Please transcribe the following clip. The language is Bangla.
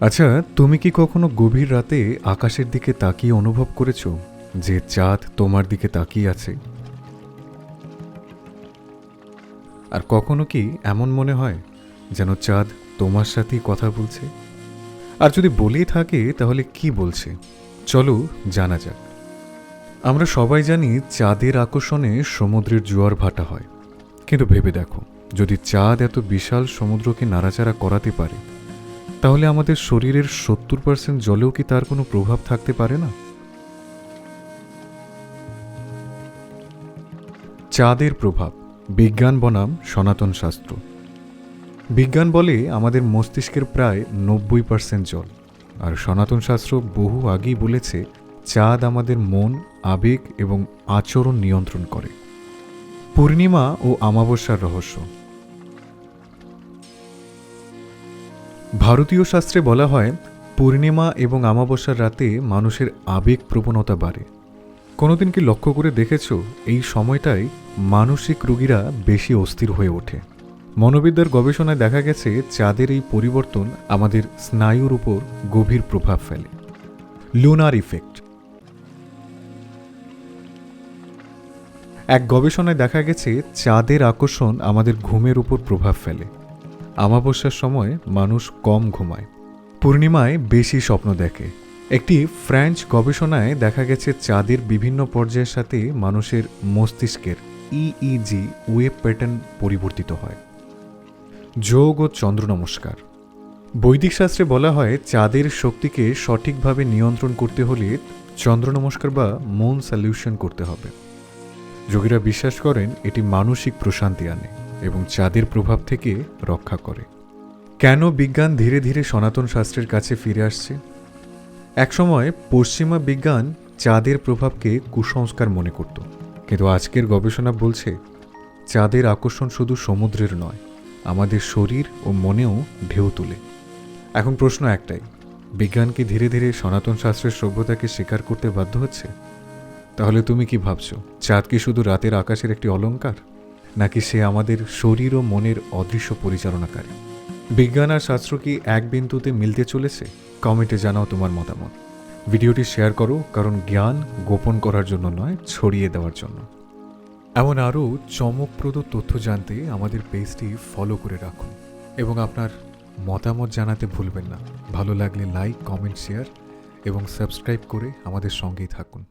আচ্ছা তুমি কি কখনো গভীর রাতে আকাশের দিকে তাকিয়ে অনুভব করেছ যে চাঁদ তোমার দিকে তাকিয়ে আছে? আর কখনো কি এমন মনে হয় যেন চাঁদ তোমার সাথেই কথা বলছে? আর যদি বলেই থাকে, তাহলে কি বলছে? চলো, জানা যাক। আমরা সবাই জানি চাঁদের আকর্ষণে সমুদ্রের জোয়ার ভাটা হয়। কিন্তু ভেবে দেখো, যদি চাঁদ এত বিশাল সমুদ্রকে নাড়াচাড়া করাতে পারে তাহলে আমাদের শরীরের সত্তর পার্সেন্ট জলেও কি তার কোনো প্রভাব থাকতে পারে না? চাঁদের প্রভাব, বিজ্ঞান বনাম সনাতন শাস্ত্র। বিজ্ঞান বলে আমাদের মস্তিষ্কের প্রায় নব্বই পার্সেন্ট জল। আর সনাতন শাস্ত্র বহু আগেই বলেছে, চাঁদ আমাদের মন, আবেগ এবং আচরণ নিয়ন্ত্রণ করে। পূর্ণিমা ও আমাবস্যার রহস্য। ভারতীয় শাস্ত্রে বলা হয়, পূর্ণিমা এবং আমাবস্যার রাতে মানুষের আবেগ প্রবণতা বাড়ে। কোনোদিন কি লক্ষ্য করে দেখেছ, এই সময়টায় মানসিক রোগীরা বেশি অস্থির হয়ে ওঠে। মনোবিদ্যার গবেষণায় দেখা গেছে, চাঁদের এই পরিবর্তন আমাদের স্নায়ুর উপর গভীর প্রভাব ফেলে। লুনার ইফেক্ট এক গবেষণায় দেখা গেছে, চাঁদের আকর্ষণ আমাদের ঘুমের উপর প্রভাব ফেলে। আমাবস্যার সময় মানুষ কম ঘুমায়। পূর্ণিমায় বেশি স্বপ্ন দেখে। একটি ফ্রেঞ্চ গবেষণায় দেখা গেছে চাঁদের বিভিন্ন পর্যায়ের সাথে মানুষের মস্তিষ্কের ইইজি ওয়েব প্যাটার্ন পরিবর্তিত হয়। যোগ ও চন্দ্র নমস্কার। বৈদিক শাস্ত্রে বলা হয়, চাঁদের শক্তিকে সঠিকভাবে নিয়ন্ত্রণ করতে হলে চন্দ্র নমস্কার বা মন সলিউশন করতে হবে। যোগীরা বিশ্বাস করেন, এটি মানসিক প্রশান্তি আনে। এবং চাঁদের প্রভাব থেকে রক্ষা করে। কেন বিজ্ঞান ধীরে ধীরে সনাতন শাস্ত্রের কাছে ফিরে আসছে? একসময় পশ্চিমা বিজ্ঞান চাঁদের প্রভাবকে কুসংস্কার মনে করত। কিন্তু আজকের গবেষণা বলছে, চাঁদের আকর্ষণ শুধু সমুদ্রের নয়, আমাদের শরীর ও মনেও ঢেউ তুলে। এখন প্রশ্ন একটাই, বিজ্ঞান কি ধীরে ধীরে সনাতন শাস্ত্রের সভ্যতাকে স্বীকার করতে বাধ্য হচ্ছে? তাহলে তুমি কি ভাবছ, চাঁদ কি শুধু রাতের আকাশের একটি অলংকার নাকি সে আমাদের শরীর ও মনের অদৃশ্য পরিচালনাকারী? বিজ্ঞান আর শাস্ত্র কি এক বিন্দুতে মিলতে চলেছে? কমেন্টে জানাও তোমার মতামত। ভিডিওটি শেয়ার করো, কারণ জ্ঞান গোপন করার জন্য নয়, ছড়িয়ে দেওয়ার জন্য। এমন আরও চমকপ্রদ তথ্য জানতে আমাদের পেজটি ফলো করে রাখুন। এবং আপনার মতামত জানাতে ভুলবেন না। ভালো লাগলে লাইক, কমেন্ট, শেয়ার এবং সাবস্ক্রাইব করে আমাদের সঙ্গেই থাকুন।